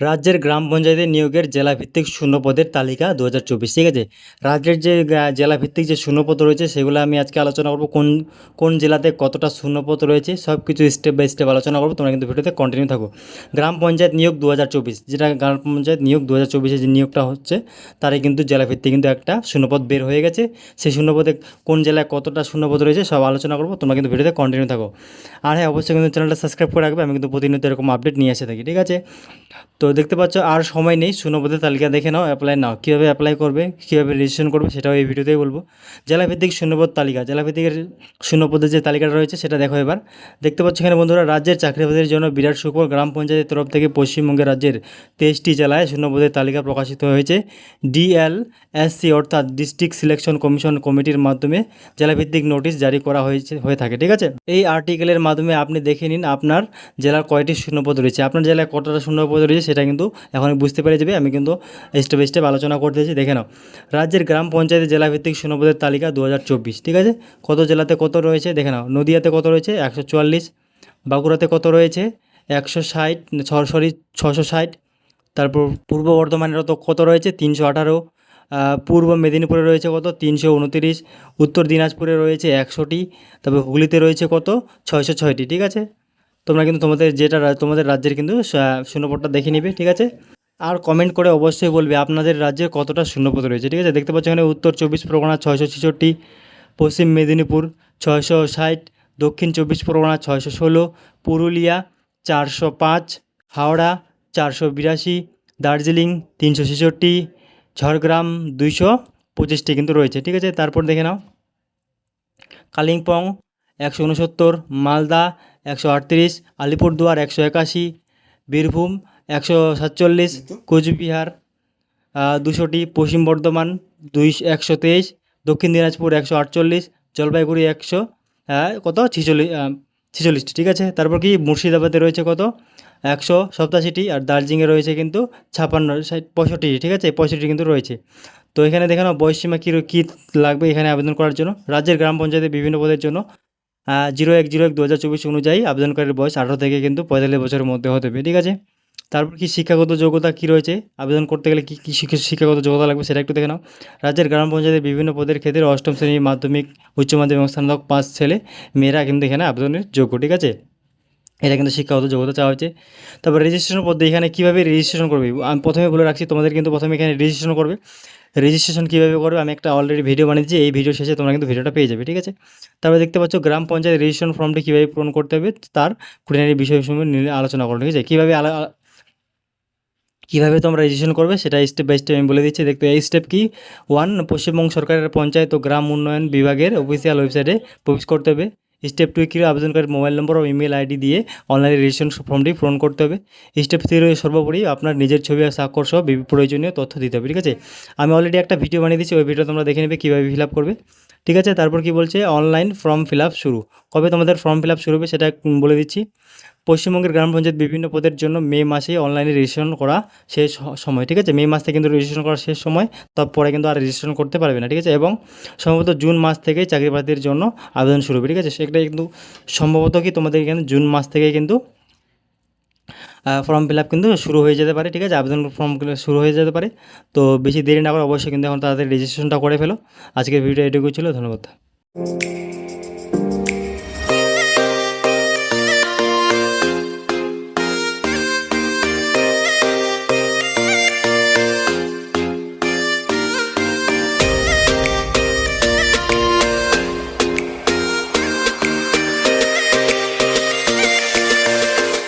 রাজ্যের গ্রাম পঞ্চায়েতের নিয়োগের জেলাভিত্তিক শূন্যপদের তালিকা দু হাজার চব্বিশ। ঠিক আছে? রাজ্যের যে জেলাভিত্তিক যে শূন্যপদ রয়েছে, সেগুলো আমি আজকে আলোচনা করব। কোন কোন জেলাতে কতটা শূন্যপদ রয়েছে সব কিছু স্টেপ বাই স্টেপ আলোচনা করব। তোমরা কিন্তু ভিডিওতে কন্টিনিউ থাকো। গ্রাম পঞ্চায়েত নিয়োগ দু হাজার চব্বিশ। যেটা গ্রাম পঞ্চায়েত নিয়োগ দু হাজার চব্বিশে যে নিয়োগটা হচ্ছে, তারই কিন্তু জেলাভিত্তিক কিন্তু একটা শূন্যপদ বের হয়ে গেছে। সেই শূন্যপদে কোন জেলায় কতটা শূন্যপদ রয়েছে, সব আলোচনা করব। তোমরা কিন্তু ভিডিওতে কন্টিনিউ থাকো। আর হ্যাঁ অবশ্যই কিন্তু চ্যানেলটা সাবস্ক্রাইব করে রাখবে। আমি কিন্তু প্রতিনিয়ত এরকম আপডেট নিয়ে এসে থাকি। ঠিক আছে? তো দেখতে পাচ্ছ, আর সময় নেই। শূন্যপদের তালিকা দেখে নাও অ্যাপ্লাই নাও কীভাবে অ্যাপ্লাই করবে, কীভাবে রেজিস্ট্রেশন করবে, সেটাও এই ভিডিওতেই বলব। জেলাভিত্তিক শূন্যপদ তালিকা জেলাভিত্তিকের শূন্যপদের যে তালিকাটা রয়েছে, সেটা দেখো এবার। দেখতে পাচ্ছ এখানে বন্ধুরা, রাজ্যের চাকরিবাদের জন্য বিরাট সুখবর গ্রাম পঞ্চায়েতের তরফ থেকে পশ্চিমবঙ্গের রাজ্যের তেইশটি জেলায় শূন্যপদের তালিকা প্রকাশিত হয়েছে। ডিএল এসসি অর্থাৎ ডিস্ট্রিক্ট সিলেকশন কমিশন কমিটির মাধ্যমে জেলাভিত্তিক নোটিশ জারি করা হয়েছে, হয়ে থাকে, ঠিক আছে? এই আর্টিকেলের মাধ্যমে আপনি দেখে নিন, আপনার জেলার কয়টি শূন্যপদ রয়েছে। আপনার জেলায় কতটা শূন্যপদ রয়েছে সেটা কিন্তু এখন বুঝতে পেরে যাবে। আমি কিন্তু স্টেপ স্টেপ আলোচনা করতেছি দেখে নাও। রাজ্যের গ্রাম পঞ্চায়েতের জেলাভিত্তিক শূন্যপদের তালিকা দু হাজার চব্বিশ। ঠিক আছে? কত জেলাতে কত রয়েছে? দেখে নাও। নদিয়াতে কত রয়েছে? একশো চুয়াল্লিশ। বাঁকুড়াতে কত রয়েছে? একশো ষাট। সরি ছশো ষাট। তারপর পূর্ব বর্ধমানের তো কত রয়েছে? তিনশো আঠারো। পূর্ব মেদিনীপুরে রয়েছে কত? তিনশো উনতিরিশ। উত্তর দিনাজপুরে রয়েছে একশোটি। তারপর হুগলিতে রয়েছে কত? ছয়শো ছয়টি। ঠিক আছে? তোমরা কিন্তু তোমাদের যেটা তোমাদের রাজ্যের কিন্তু শূন্যপদটা দেখে নিবে, ঠিক আছে? আর কমেন্ট করে অবশ্যই বলবে আপনাদের রাজ্যের কতটা শূন্যপদ রয়েছে, ঠিক আছে? দেখতে পাচ্ছ এখানে উত্তর চব্বিশ পরগনা ছয়শো ছেষট্টি, পশ্চিম মেদিনীপুর ছয়শো ষাট, দক্ষিণ চব্বিশ পরগনা ছয়শো ষোলো, পুরুলিয়া চারশো পাঁচ, হাওড়া চারশো বিরাশি, দার্জিলিং তিনশো ছেষট্টি, ঝড়গ্রাম দুইশো পঁচিশটি কিন্তু রয়েছে, ঠিক আছে? তারপর দেখে নাও। কালিম্পং একশো উনসত্তর মালদা একশো আটত্রিশ, আলিপুরদুয়ার একশো একাশি, বীরভূম একশো সাতচল্লিশ, কোচবিহার দুশোটি, পশ্চিম বর্ধমান দুই, একশো তেইশ, দক্ষিণ দিনাজপুর একশো আটচল্লিশ, জলপাইগুড়ি একশো কত? ছিচল্লিশ ছিচল্লিশটি, ঠিক আছে? তারপর কি মুর্শিদাবাদে রয়েছে কত? একশো সপ্তাশিটি আর দার্জিলিংয়ে রয়েছে কিন্তু ছাপান্ন, ষাট, পঁয়ষট্টি, ঠিক আছে? পঁয়ষট্টি কিন্তু রয়েছে। তো এখানে দেখে নাও বয়সীমা কী কী লাগবে এখানে আবেদন করার জন্য? রাজ্যের গ্রাম পঞ্চায়েতের বিভিন্ন পদের জন্য জিরো এক জিরো এক দু হাজার চব্বিশ অনুযায়ী আবেদনকারীর বয়স আঠারো থেকে কিন্তু পঁয়তাল্লিশ বছরের মধ্যে হতে হবে, ঠিক আছে? তারপর কি শিক্ষাগত যোগ্যতা কী রয়েছে? আবেদন করতে গেলে কী কী শিক্ষা, শিক্ষাগত যোগ্যতা লাগবে সেটা একটু দেখে নাও। রাজ্যের গ্রাম পঞ্চায়েতের বিভিন্ন পদের ক্ষেত্রে অষ্টম শ্রেণি মাধ্যমিক, উচ্চ মাধ্যমিক এবং স্নাতক পাঁচ ছেলে মেয়েরা কিন্তু এখানে আবেদনের যোগ্য, ঠিক আছে? এটা কিন্তু শিক্ষাগত যোগ্যতা চাওয়া হচ্ছে তারপর রেজিস্ট্রেশন পদ্ধতি, এখানে কীভাবে রেজিস্ট্রেশন করবে? আমি প্রথমে বলে রাখছি, তোমাদের কিন্তু প্রথমে এখানে রেজিস্ট্রেশন করবে। রেজিস্ট্রেশন কীভাবে করবে? আমি একটা অলরেডি ভিডিও বানিয়েছি, এই ভিডিও শেষে তোমরা কিন্তু ভিডিওটা পেয়ে যাবে, ঠিক আছে? তারপরে দেখতে পাচ্ছ গ্রাম পঞ্চায়েত রেজিস্ট্রেশন ফর্মটি কীভাবে পূরণ করতে হবে, তার খুঁটিনাটি বিষয়সমূহ নিয়ে আলোচনা করো, ঠিক আছে? কীভাবে কীভাবে তোমরা রেজিস্ট্রেশন করবে সেটা স্টেপ বাই স্টেপ আমি বলে দিচ্ছি। দেখতে, এই স্টেপ কি? ওয়ান পশ্চিমবঙ্গ সরকারের পঞ্চায়েত ও গ্রাম উন্নয়ন বিভাগের অফিসিয়াল ওয়েবসাইটে প্রবেশ করতে হবে। স্টেপ টু কি আবেদনকারী মোবাইল নম্বর ও ইমেল আইডি দিয়ে অনলাইনে রেজিস্ট্রেশন ফর্মটি পূরণ করতে হবে? স্টেপ থ্রি সর্বোপরি আপনার নিজের ছবি আর স্বাক্ষর সহ প্রয়োজনীয় তথ্য দিতে হবে, ঠিক আছে? আমি অলরেডি একটা ভিডিও বানিয়ে দিচ্ছি ওই ভিডিও তোমরা দেখে নেবে কীভাবে ফিল করবে। ঠিক আছে? তারপর কি বলছে? অনলাইন ফর্ম ফিল শুরু। কবে তোমাদের ফর্ম ফিল শুরু হবে সেটা বলে দিচ্ছি। পশ্চিমবঙ্গের গ্রাম পঞ্চায়েত বিভিন্ন পদের জন্য মে মাসে অনলাইনে রেজিস্ট্রেশন করা শেষ সময়, ঠিক আছে? মে মাস থেকে কিন্তু রেজিস্ট্রেশন করা শেষ সময়, তারপরে কিন্তু আর রেজিস্ট্রেশন করতে পারবে না, ঠিক আছে? এবং সম্ভবত জুন মাস থেকে চাকরি প্রার্থীর জন্য আবেদন শুরু হবে, ঠিক আছে? সেটা কিন্তু সম্ভবত কি তোমাদের এখানে জুন মাস থেকে কিন্তু ফর্ম ফিল আপ কিন্তু শুরু হয়ে যেতে পারে, ঠিক আছে? আবেদন ফর্ম শুরু হয়ে যেতে পারে। তো বেশি দেরি না করে অবশ্যই কিন্তু এখন তাদের রেজিস্ট্রেশনটা করে ফেলো। আজকের ভিডিও এটুকু ছিল, ধন্যবাদ।